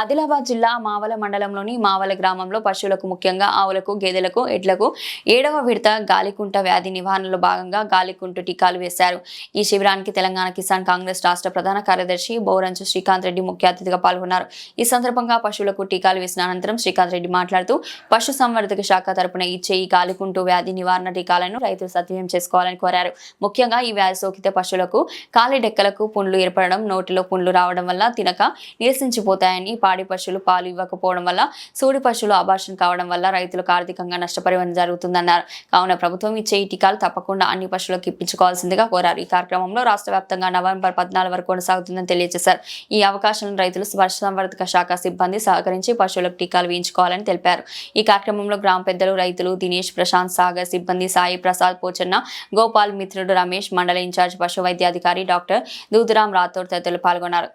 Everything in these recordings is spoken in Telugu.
ఆదిలాబాద్ జిల్లా మావల మండలంలోని మావల గ్రామంలో పశువులకు ముఖ్యంగా ఆవులకు గేదెలకు ఎడ్లకు ఏడవ విడత గాలికుంట వ్యాధి నివారణలో భాగంగా గాలికుంటు టీకాలు వేశారు. ఈ శిబిరానికి తెలంగాణ కిసాన్ కాంగ్రెస్ రాష్ట్ర ప్రధాన కార్యదర్శి బౌరంచు శ్రీకాంత్ రెడ్డి ముఖ్య అతిథిగా పాల్గొన్నారు. ఈ సందర్భంగా పశువులకు టీకాలు వేసిన అనంతరం శ్రీకాంత్ రెడ్డి మాట్లాడుతూ పశు సంవర్ధక శాఖ తరపున ఇచ్చే ఈ గాలికుంటు వ్యాధి నివారణ టీకాలను రైతులు సద్వినియోగం చేసుకోవాలని కోరారు. ముఖ్యంగా ఈ వ్యాధి సోకితే పశువులకు కాలి డెక్కలకు పుండ్లు ఏర్పడడం నోటిలో పుండ్లు రావడం వల్ల తినక నీరసించిపోతాయని పాడి పశువులు పాలు ఇవ్వకపోవడం వల్ల సూడి పశువులు అభాషణ కావడం వల్ల రైతులకు ఆర్థికంగా నష్టపరిహారం జరుగుతుందన్నారు. కావున ప్రభుత్వం ఇచ్చే ఈ టీకాలు తప్పకుండా అన్ని పశువులకు ఇప్పించుకోవాల్సిందిగా కోరారు. ఈ కార్యక్రమంలో రాష్ట్ర వ్యాప్తంగా నవంబర్ పద్నాలుగు వరకు కొనసాగుతుందని తెలియజేశారు. ఈ అవకాశాలను రైతులు పశుసంవర్ధక శాఖ సిబ్బంది సహకరించి పశువులకు టీకాలు వేయించుకోవాలని తెలిపారు. ఈ కార్యక్రమంలో గ్రామ పెద్దలు రైతులు దినేష్ ప్రశాంత్ సాగర్ సిబ్బంది సాయి ప్రసాద్ పోచన్న గోపాల్ మిత్రుడు రమేష్ మండల ఇన్ఛార్జ్ పశు వైద్యాధికారి డాక్టర్ దూదురాం రాథోడ్ తదితరులు పాల్గొన్నారు.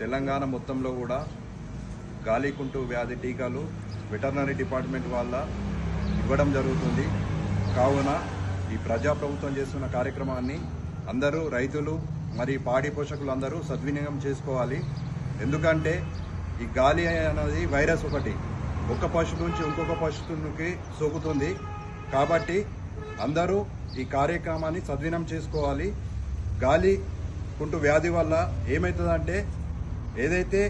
తెలంగాణ మొత్తంలో కూడా గాలికుంటు వ్యాధి టీకాలు వెటర్నరీ డిపార్ట్మెంట్ వాళ్ళ ఇవ్వడం జరుగుతుంది. కావున ఈ ప్రజాప్రభుత్వం చేస్తున్న కార్యక్రమాన్ని అందరూ రైతులు మరి పాడి పోషకులు అందరూ సద్వినియోగం చేసుకోవాలి. ఎందుకంటే ఈ గాలి అనేది వైరస్ ఒకటి. ఒక పశువు నుంచి ఇంకొక పశువుకి సోకుతుంది. కాబట్టి అందరూ ఈ కార్యక్రమాన్ని సద్వినం చేసుకోవాలి. గాలి కుంటు వ్యాధి వల్ల ఏమవుతుందంటే ఏదైతే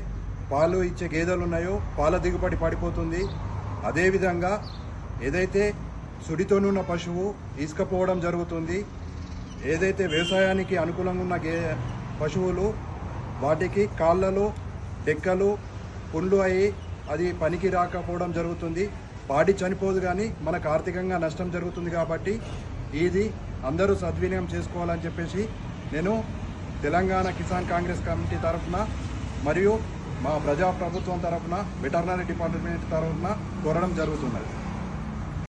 పాలు ఇచ్చే గేదెలు ఉన్నాయో పాల దిగుబడి పడిపోతుంది. అదేవిధంగా ఏదైతే సుడితోనున్న పశువు ఇసుకపోవడం జరుగుతుంది. ఏదైతే వ్యవసాయానికి అనుకూలంగా ఉన్న గే పశువులు వాటికి కాళ్ళలో డెక్కలు పుండ్లు అయ్యి అది పనికి రాకపోవడం జరుగుతుంది. పాడి చనిపోదు కానీ మనకు ఆర్థికంగా నష్టం జరుగుతుంది కాబట్టి ఇది అందరూ సద్వినియోగం చేసుకోవాలని చెప్పేసి నేను తెలంగాణ కిసాన్ కాంగ్రెస్ కమిటీ తరఫున మరియు మా ప్రజాప్రభుత్వం తరఫున వెటర్నరీ డిపార్ట్మెంట్ తరఫున కోరడం జరుగుతున్నది.